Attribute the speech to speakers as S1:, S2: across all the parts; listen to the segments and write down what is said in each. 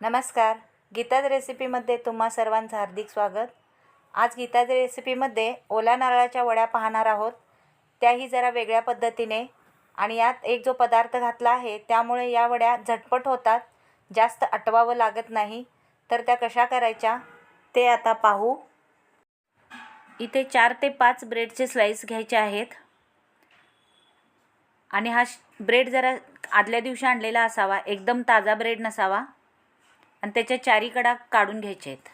S1: नमस्कार. गीताज रेसिपीमध्ये तुम्हा सर्वांचं हार्दिक स्वागत. आज गीताज रेसिपीमध्ये ओला नारळाच्या वड्या पाहणार आहोत. त्याही जरा वेगळ्या पद्धतीने आणि यात एक जो पदार्थ घातला आहे त्यामुळे या वड्या झटपट होतात जास्त आटवावं लागत नाही. तर त्या कशा करायच्या ते आता पाहू. इथे चार ते पाच ब्रेडचे स्लाईस घ्यायचे आहेत. आणि हा श- ब्रेड जरा आदल्या दिवशी आणलेला असावा एकदम ताजा ब्रेड नसावा. आणि त्याच्या चारी कडा काढून घ्यायचे आहेत.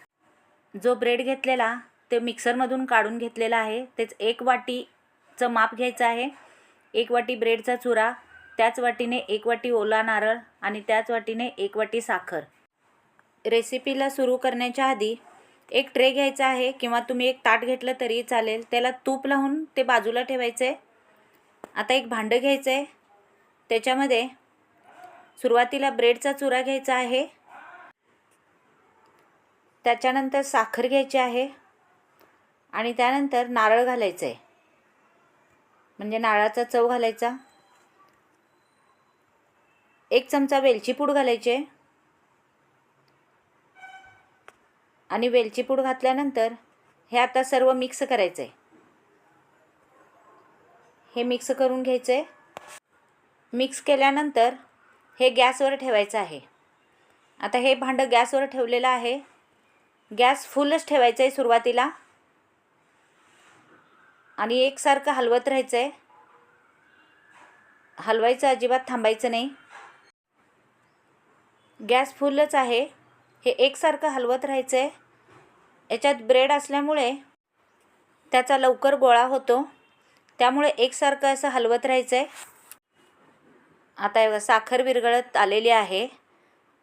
S1: जो ब्रेड घेतलेला ते मिक्सरमधून काढून घेतलेला आहे. तेच एक वाटीचं माप घ्यायचं आहे. एक वाटी ब्रेडचा चुरा त्याच वाटीने एक वाटी ओला नारळ आणि त्याच वाटीने एक वाटी साखर. रेसिपीला सुरू करण्याच्या आधी एक ट्रे घ्यायचा आहे किंवा तुम्ही एक ताट घेतलं तरी चालेल. त्याला तूप लावून ते बाजूला ठेवायचं. आहे आता एक भांडं घ्यायचं आहे त्याच्यामध्ये सुरुवातीला ब्रेडचा चुरा घ्यायचा आहे. त्याच्यानंतर साखर घ्यायची आहे आणि त्यानंतर नारळ घालायचं आहे म्हणजे नारळाचा चव घालायचा. एक चमचा वेलची पूड घालायची. आहे आणि वेलची पूड घातल्यानंतर हे आता सर्व मिक्स करायचं आहे हे मिक्स करून घ्यायचं आहे मिक्स केल्यानंतर हे गॅसवर ठेवायचं आहे. आता हे भांडं गॅसवर ठेवलेलं आहे. गॅस फुलच ठेवायचं आहे सुरुवातीला. आणि एकसारखं हलवत राहायचं आहे हलवायचं अजिबात थांबायचं नाही. गॅस फुलच आहे. हे एकसारखं हलवत राहायचं आहे याच्यात ब्रेड असल्यामुळे त्याचा लवकर गोळा होतो. त्यामुळे एकसारखं असं हलवत राहायचं आहे आता साखर विरघळत आलेली आहे.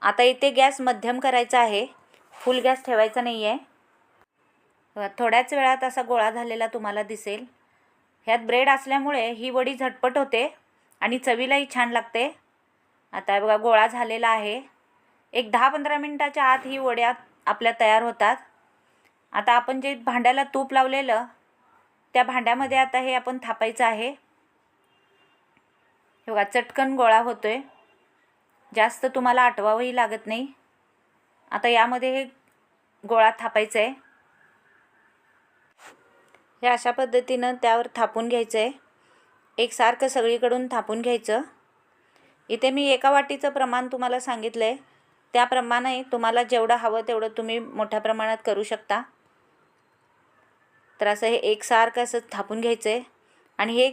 S1: आता इथे गॅस मध्यम करायचा आहे. फुल गॅस ठेवायचा नाही आहे थोड्याच वेळात असा गोळा झालेला तुम्हाला दिसेल. ह्यात ब्रेड असल्यामुळे ही वडी झटपट होते आणि चवीलाही छान लागते. आता बघा गोळा झालेला आहे. एक दहा पंधरा मिनटाच्या आत ही वड्या आपल्या तयार होतात. आता आपण जे भांड्याला तूप लावलेलं त्या भांड्यामध्ये आता हे आपण थापायचं आहे. हे बघा चटकन गोळा होतो आहे जास्त तुम्हाला आटवावंही लागत नाही. आता यामध्ये हे गोळा थापायचं आहे हे अशा पद्धतीनं त्यावर थापून घ्यायचं आहे एकसारखं सगळीकडून थापून घ्यायचं. इथे मी एका वाटीचं प्रमाण तुम्हाला सांगितलं आहे त्याप्रमाणे तुम्हाला जेवढं हवं तेवढं तुम्ही मोठ्या प्रमाणात करू शकता. तर असं हे एकसारखं असं थापून घ्यायचं आहे आणि हे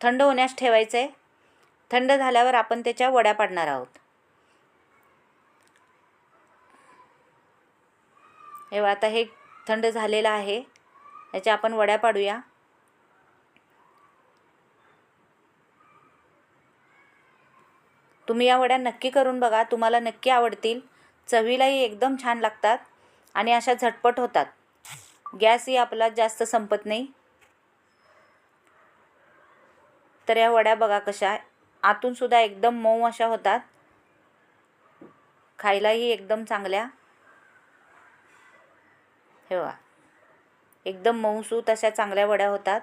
S1: थंड होण्यास ठेवायचं आहे थंड झाल्यावर आपण त्याच्या वड्या पाडणार आहोत. हे आता हे थंड झालेलं आहे. याच्या आपण वड्या पाडूया. तुम्ही या वड्या नक्की करून बघा तुम्हाला नक्की आवडतील. चवीलाही एकदम छान लागतात आणि अशा झटपट होतात. गॅसही आपला जास्त संपत नाही. तर या वड्या बघा कशा आतूनसुद्धा एकदम मऊ अशा होतात. खायलाही एकदम चांगल्या. ठेवा. एकदम मऊसूत अशा चांगल्या वड्या होतात.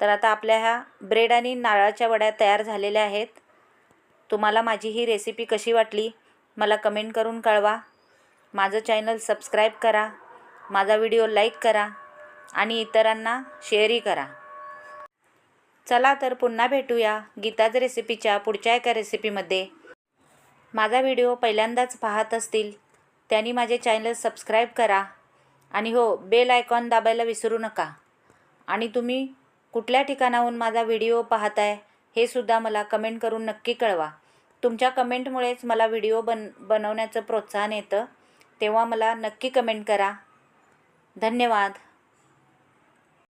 S1: तर आता आपल्या ह्या ब्रेड आणि नारळाच्या वड्या तयार झालेल्या आहेत. तुम्हाला माझी ही रेसिपी कशी वाटली मला कमेंट करून कळवा. माझं चॅनल सबस्क्राईब करा माझा व्हिडिओ लाईक करा आणि इतरांना शेअरही करा. चला तर पुन्हा भेटूया गीताज रेसिपीच्या पुढच्या एका रेसिपीमध्ये. माझा व्हिडिओ पहिल्यांदाच पाहत असतील त्यांनी माझे चॅनल सबस्क्राईब करा. आणि हो बेल आयकॉन दाबायला विसरू नका. आणि तुम्ही कुठल्या ठिकाणाहून माझा व्हिडिओ पाहताय हे सुद्धा मला कमेंट करून नक्की कळवा. तुमच्या कमेंटमुळेच मला व्हिडिओ बन बनवण्याचं प्रोत्साहन येतं तेव्हा मला नक्की कमेंट करा. धन्यवाद.